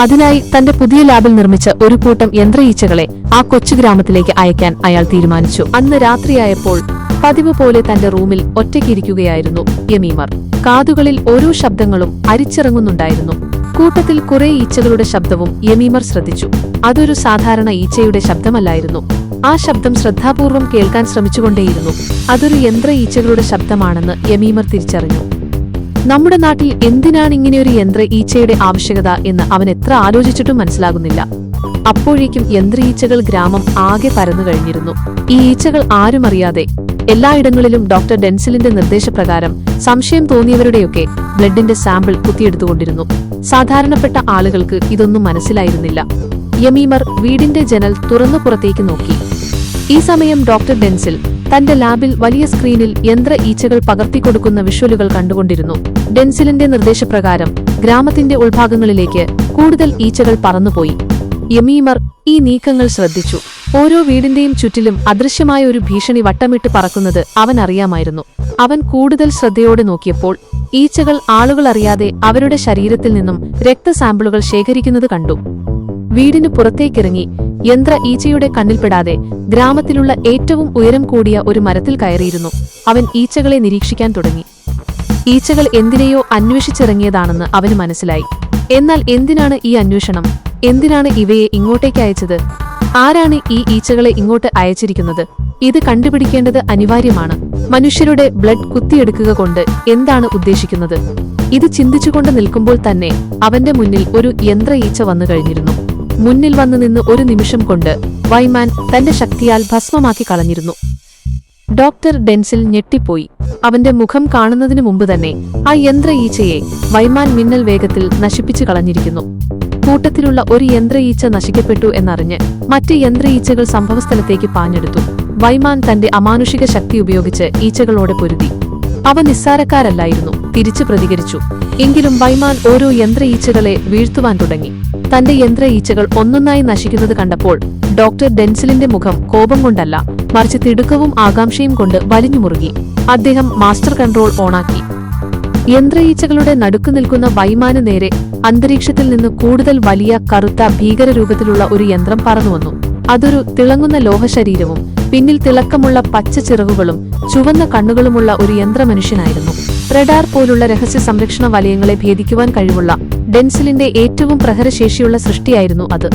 അതിനായി തന്റെ പുതിയ ലാബിൽ നിർമ്മിച്ച ഒരു കൂട്ടം യന്ത്ര ഈച്ചകളെ ആ കൊച്ചു ഗ്രാമത്തിലേക്ക് അയക്കാൻ അയാൾ തീരുമാനിച്ചു. അന്ന് രാത്രിയായപ്പോൾ പതിവ് പോലെ തന്റെ റൂമിൽ ഒറ്റയ്ക്കിരിക്കുകയായിരുന്നു യമീമർ. കാതുകളിൽ ഓരോ ശബ്ദങ്ങളും അരിച്ചിറങ്ങുന്നുണ്ടായിരുന്നു. കൂട്ടത്തിൽ കുറെ ഈച്ചകളുടെ ശബ്ദവും യമീമർ ശ്രദ്ധിച്ചു. അതൊരു സാധാരണ ഈച്ചയുടെ ശബ്ദമല്ലായിരുന്നു. ആ ശബ്ദം ശ്രദ്ധാപൂർവം കേൾക്കാൻ ശ്രമിച്ചുകൊണ്ടേയിരുന്നു. അതൊരു യന്ത്ര ഈച്ചകളുടെ ശബ്ദമാണെന്ന് യമീമർ തിരിച്ചറിഞ്ഞു. നമ്മുടെ നാട്ടിൽ എന്തിനാണ് ഇങ്ങനെയൊരു യന്ത്ര ഈച്ചയുടെ ആവശ്യകത എന്ന് അവൻ എത്ര ആലോചിച്ചിട്ടും മനസ്സിലാകുന്നില്ല. അപ്പോഴേക്കും യന്ത്ര ഈച്ചകൾ ഗ്രാമം ആകെ പരന്നു കഴിഞ്ഞിരുന്നു. ഈ ഈച്ചകൾ ആരും അറിയാതെ എല്ലായിടങ്ങളിലും ഡോക്ടർ ഡെൻസിലിന്റെ നിർദ്ദേശപ്രകാരം സംശയം തോന്നിയവരുടെയൊക്കെ ബ്ലഡിന്റെ സാമ്പിൾ കുത്തിയെടുത്തുകൊണ്ടിരുന്നു. സാധാരണപ്പെട്ട ആളുകൾക്ക് ഇതൊന്നും മനസ്സിലായിരുന്നില്ല. യമീമർ വീടിന്റെ ജനൽ തുറന്നു പുറത്തേക്ക് നോക്കി. ഈ സമയം ഡോക്ടർ ഡെൻസിൽ തന്റെ ലാബിൽ വലിയ സ്ക്രീനിൽ യന്ത്ര ഈച്ചകൾ പകർത്തിക്കൊടുക്കുന്ന വിഷ്വലുകൾ കണ്ടുകൊണ്ടിരുന്നു. ഡെൻസിലിന്റെ നിർദ്ദേശപ്രകാരം ഗ്രാമത്തിന്റെ ഉൾഭാഗങ്ങളിലേക്ക് കൂടുതൽ ഈച്ചകൾ പറന്നുപോയി. യമീമർ ഈ നീക്കങ്ങൾ ശ്രദ്ധിച്ചു. ഓരോ വീടിന്റെയും ചുറ്റിലും അദൃശ്യമായ ഒരു ഭീഷണി വട്ടമിട്ട് പറക്കുന്നത് അവൻ അറിയാമായിരുന്നു. അവൻ കൂടുതൽ ശ്രദ്ധയോടെ നോക്കിയപ്പോൾ ഈച്ചകൾ ആളുകൾ അറിയാതെ അവരുടെ ശരീരത്തിൽ നിന്നും രക്തസാമ്പിളുകൾ ശേഖരിക്കുന്നത് കണ്ടു. വീടിന് പുറത്തേക്കിറങ്ങി യന്ത്ര ഈച്ചയുടെ കണ്ണിൽപ്പെടാതെ ഗ്രാമത്തിലുള്ള ഏറ്റവും ഉയരം കൂടിയ ഒരു മരത്തിൽ കയറിയിരുന്നു. അവൻ ഈച്ചകളെ നിരീക്ഷിക്കാൻ തുടങ്ങി. ഈച്ചകൾ എന്തിനെയോ അന്വേഷിച്ചിറങ്ങിയതാണെന്ന് അവന് മനസ്സിലായി. എന്നാൽ എന്തിനാണ് ഈ അന്വേഷണം? എന്തിനാണ് ഇവയെ ഇങ്ങോട്ടേക്ക് അയച്ചത്? ആരാണ് ഈ ഈച്ചകളെ ഇങ്ങോട്ട് അയച്ചിരിക്കുന്നത്? ഇത് കണ്ടുപിടിക്കേണ്ടത് അനിവാര്യമാണ്. മനുഷ്യരുടെ ബ്ലഡ് കുത്തിയെടുക്കുക കൊണ്ട് എന്താണ് ഉദ്ദേശിക്കുന്നത്? ഇത് ചിന്തിച്ചുകൊണ്ട് നിൽക്കുമ്പോൾ തന്നെ അവന്റെ മുന്നിൽ ഒരു യന്ത്ര ഈച്ച വന്നു കഴിഞ്ഞിരുന്നു. മുന്നിൽ വന്നു നിന്ന് ഒരു നിമിഷം കൊണ്ട് വൈമാൻ തന്റെ ശക്തിയാൽ ഭസ്മമാക്കി കളഞ്ഞിരുന്നു. ഡോക്ടർ ഡെൻസിൽ ഞെട്ടിപ്പോയി. അവന്റെ മുഖം കാണുന്നതിനു മുമ്പ് തന്നെ ആ യന്ത്ര ഈച്ചയെ വൈമാൻ മിന്നൽ വേഗത്തിൽ നശിപ്പിച്ചു കളഞ്ഞിരിക്കുന്നു. കൂട്ടത്തിലുള്ള ഒരു യന്ത്ര ഈച്ച നശിക്കപ്പെട്ടു എന്നറിഞ്ഞ് മറ്റ് യന്ത്ര ഈച്ചകൾ സംഭവസ്ഥലത്തേക്ക് പാഞ്ഞെടുത്തു. വൈമാൻ തന്റെ അമാനുഷിക ശക്തി ഉപയോഗിച്ച് ഈച്ചകളോടെ പൊരുതി. അവ നിസ്സാരക്കാരല്ലായിരുന്നു തിരിച്ചു പ്രതികരിച്ചു. എങ്കിലും വൈമാൻ ഓരോ യന്ത്ര ഈച്ചകളെ വീഴ്ത്തുവാൻ തുടങ്ങി. തന്റെ യന്ത്ര ഈച്ചകൾ ഒന്നൊന്നായി നശിക്കുന്നത് കണ്ടപ്പോൾ ഡോക്ടർ ഡെൻസിലിന്റെ മുഖം കോപം കൊണ്ടല്ല മറിച്ച് തിടുക്കവും ആകാംക്ഷയും കൊണ്ട് വലിഞ്ഞു മുറുകി അദ്ദേഹം മാസ്റ്റർ കൺട്രോൾ ഓണാക്കി. യന്ത്ര ഈച്ചകളുടെ നടുക്കു നിൽക്കുന്ന വൈമാന് നേരെ അന്തരീക്ഷത്തിൽ നിന്ന് കൂടുതൽ വലിയ കറുത്ത ഭീകരരൂപത്തിലുള്ള ഒരു യന്ത്രം പറന്നുവന്നു. അതൊരു തിളങ്ങുന്ന ലോഹശരീരവും പിന്നിൽ തിളക്കമുള്ള പച്ച ചിറകുകളും ചുവന്ന കണ്ണുകളുമുള്ള ഒരു യന്ത്രമനുഷ്യനായിരുന്നു. റഡാർ പോലുള്ള രഹസ്യ സംരക്ഷണ വലയങ്ങളെ ഭേദിക്കുവാൻ കഴിവുള്ള ഡെൻസിലിന്റെ ഏറ്റവും പ്രഹരശേഷിയുള്ള സൃഷ്ടിയായിരുന്നു അത്.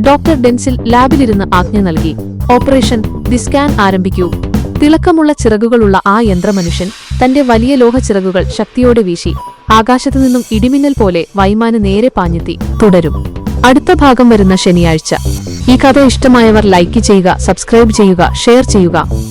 ഡോക്ടർ ഡെൻസിൽ ലാബിലിരുന്ന് ആജ്ഞ നൽകി. ഓപ്പറേഷൻ ദി സ്കാൻ ആരംഭിക്കൂ. തിളക്കമുള്ള ചിറകുകളുള്ള ആ യന്ത്രമനുഷ്യൻ തന്റെ വലിയ ലോഹ ചിറകുകൾ ശക്തിയോടെ വീശി ആകാശത്തു നിന്നും ഇടിമിന്നൽ പോലെ വൈമാന് നേരെ പാഞ്ഞെത്തി തുടരും. അടുത്ത ഭാഗം വരുന്ന ശനിയാഴ്ച. ഈ കഥ ഇഷ്ടമായവർ ലൈക്ക് ചെയ്യുക സബ്സ്ക്രൈബ് ചെയ്യുക ഷെയർ ചെയ്യുക.